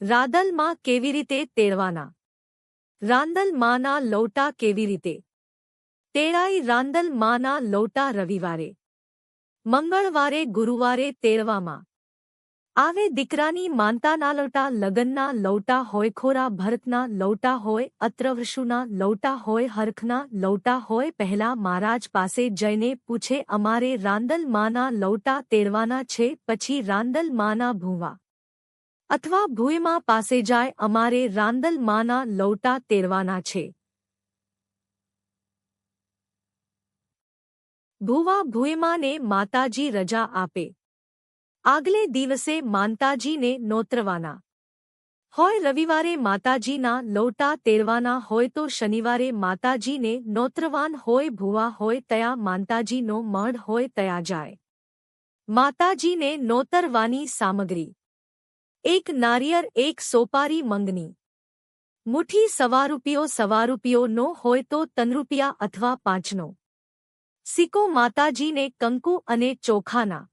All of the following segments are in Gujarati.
રાંદલમાં કેવી રીતે તેડવાના? રાંદલ માના લૌટા કેવી રીતે? તેડાઈ રાંદલ માના લૌટા રવિવારે. મંગળવારે, ગુરુવારે તેડવામાં. આવે દીકરાની માનતાના લૌટા, લગનના લૌટા હોય, ખોરા ભરતના લૌટા હોય, અત્રવૃષુના લૌટા હોય, હરખના લૌટા હોય, પહેલા મહારાજ પાસે જઈને પૂછે, અમારે રાંદલ માના લૌટા તેડવાના છે? પછી રાંદલ માના ભૂવા. અથવા ભૂયમાં પાસે જાય અમારે રાંદલ માના લૌટા તેરવાના છે. ભૂવા ભૂયમાને માતાજી રજા આપે. આગલે દિવસે માનતાજીને નોતરવાના. હોય રવિવારે માતાજીના લૌટા તેરવાના હોય તો શનિવારે માતાજીને નોતરવાન હોય ભૂવા હોય તયા માતાજીનો મઢ હોય તયા જાય. માતાજીને નોતરવાની સામગ્રી. એક નારિયર, એક સોપારી મંગની. મુઠ્ઠી સવા રૂપિયો સવા રૂપિયો નો હોય તો તન રૂપિયા અથવા પાંચનો. સિક્કો માતાજીને કંકુ અને ચોખાના.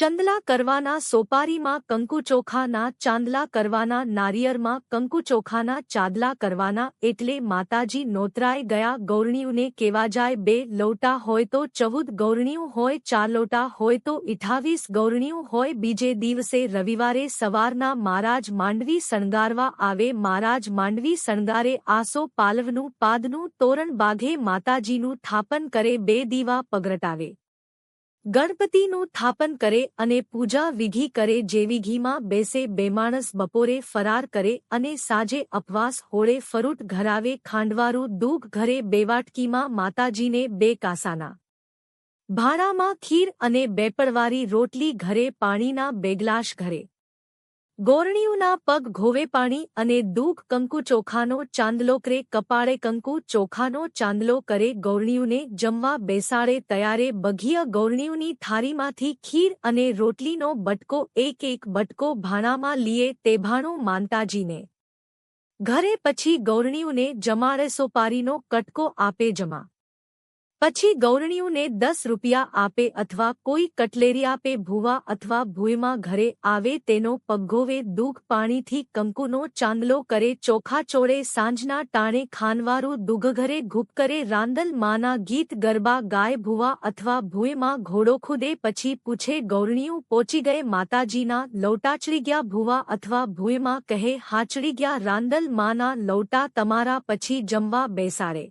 ચંદલા કરવાના સોપારીમાં કંકુ ચોખાના, ચાંદલા કરવાના નારિયરમાં કંકુ ચોખાના, ચાદલા કરવાના એટલે માતાજી નોતરાય ગયા ગૌરણીઓને કેવા જાય બે લોટા હોય તો ચૌદ ગૌરણીઓ હોય, ચાર લોટા હોય તો ઇઠાવીસ ગૌરણીઓ હોય. બીજે દિવસે રવિવારે સવારના મહારાજ માંડવી શણગારવા આવે. મહારાજ માંડવી શણગારે આસો પાલવનું, પાદનું તોરણ બાઘે માતાજીનું થાપન કરે, બે દીવા પગરટાવે. ગણપતિનું થાપન કરે અને પૂજા વિધિ કરે જે વિધિમાં બેસે બેમાણસ બપોરે ફરાર કરે અને સાજે અપવાસ હોળે ફરૂટ ઘરાવે ખાંડવારું દૂધ ઘરે બેવાટકીમાં માતાજીને બે કાસાના. ભાણામાં ખીર અને બેપડવારી રોટલી ઘરે પાણીના બેગલાશ ઘરે. ગોરણીઓના પગ ઘોવે પાણી અને દૂધ કંકુ ચોખાનો ચાંદલો કરે, કપાળે કંકુ ચોખાનો ચાંદલો કરે, ગૌરણીઓને જમવા બેસાડે, તૈયારે બઘીય ગૌરણીઓની થારીમાંથી ખીર અને રોટલીનો બટકો, એક એક બટકો ભાણામાં લીએ તેભાણું માનતાજીને. ઘરે પછી ગૌરણીઓને જમાડે, સોપારીનો કટકો આપે જમા. પછી ગૌરણીઓને દસ રૂપિયા આપે અથવા કોઈ કટલેરી આપે, ભૂવા અથવા ભૂયમાં ઘરે આવે તેનો પગ્ગોવે દુઘ પાણીથી કંકુનો ચાંદલો કરે, ચોખા ચોળે સાંજના ટાણે ખાનવારું દુઘ ઘરે રાંદલ માના ગીત ગરબા ગાય, ભૂવા અથવા ભૂયમાં ઘોડો ખુદે પછી પૂછે, ગૌરણીઓ પોચી ગયે માતાજીના લૌટાચડી ગયા ભૂવા અથવા ભૂયમાં કહે હાચડી ગયા રાંદલ માના લૌટા તમારા પછી જમવા બેસાડે.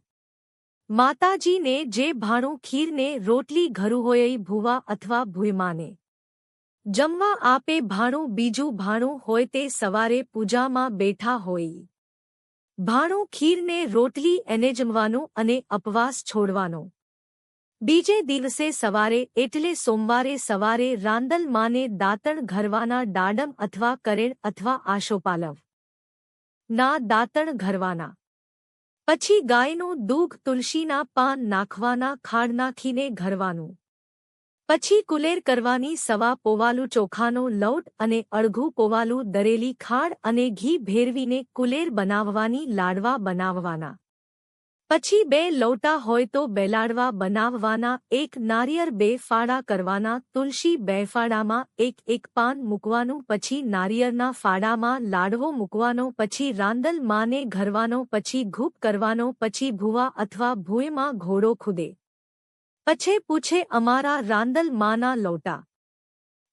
માતાજીને જે ભાણું ખીરને રોટલી ઘરું હોય ભૂવા અથવા ભૂયમાને જમવા આપે ભાણું બીજું ભાણું હોય તે સવારે પૂજામાં બેઠા હોય. ભાણું ખીરને રોટલી એને જમવાનું અને અપવાસ છોડવાનો. બીજે દિવસે સવારે એટલે સોમવારે સવારે રાંદલ માને દાંતણ ઘરવાના દાડમ અથવા કરેણ અથવા આશોપાલવ. ના દાંતણ ઘરવાના. પછી ગાયનું દૂધ તુલસીના પાન નાખવાના ખાડ નાખીને ઘરવાનું. પછી કુલેર કરવાની સવા પોવાલું ચોખાનો લૌટ અને અડઘું પોવાલું દરેલી ખાડ અને ઘી ભેરવીને કુલેર બનાવવાની લાડવા બનાવવાના. પછી બે લૌટા હોય તો બેલાડવા બનાવવાના, એક નારિયેર બે ફાડા કરવાના, તુલસી બે ફાડામાં, એક એક પાન મૂકવાનું, પછી નારિયેરના ફાડામાં લાડવો મૂકવાનો, પછી રાંદલ માને ઘરવાનો, પછી ઘૂપ કરવાનો, પછી ભૂવા અથવા ભૂએમાં ઘોડો ખુદે. પછે પૂછે અમારા રાંદલ માના લૌટા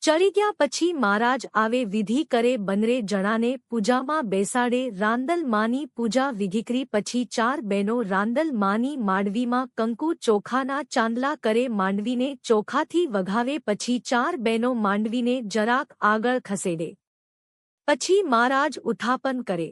ચડી ગયા પછી મહારાજ આવે વિધિ કરે બંને જણાને પૂજામાં બેસાડે રાંદલ માની પૂજા વિધિકરી પછી ચાર બહેનો રાંદલ માની માંડવીમાં કંકુ ચોખાના ચાંદલા કરે માંડવીને ચોખાથી વઘાવે પછી ચાર બહેનો માંડવીને જરાક આગળ ખસેડે. પછી મહારાજ ઉથાપન કરે.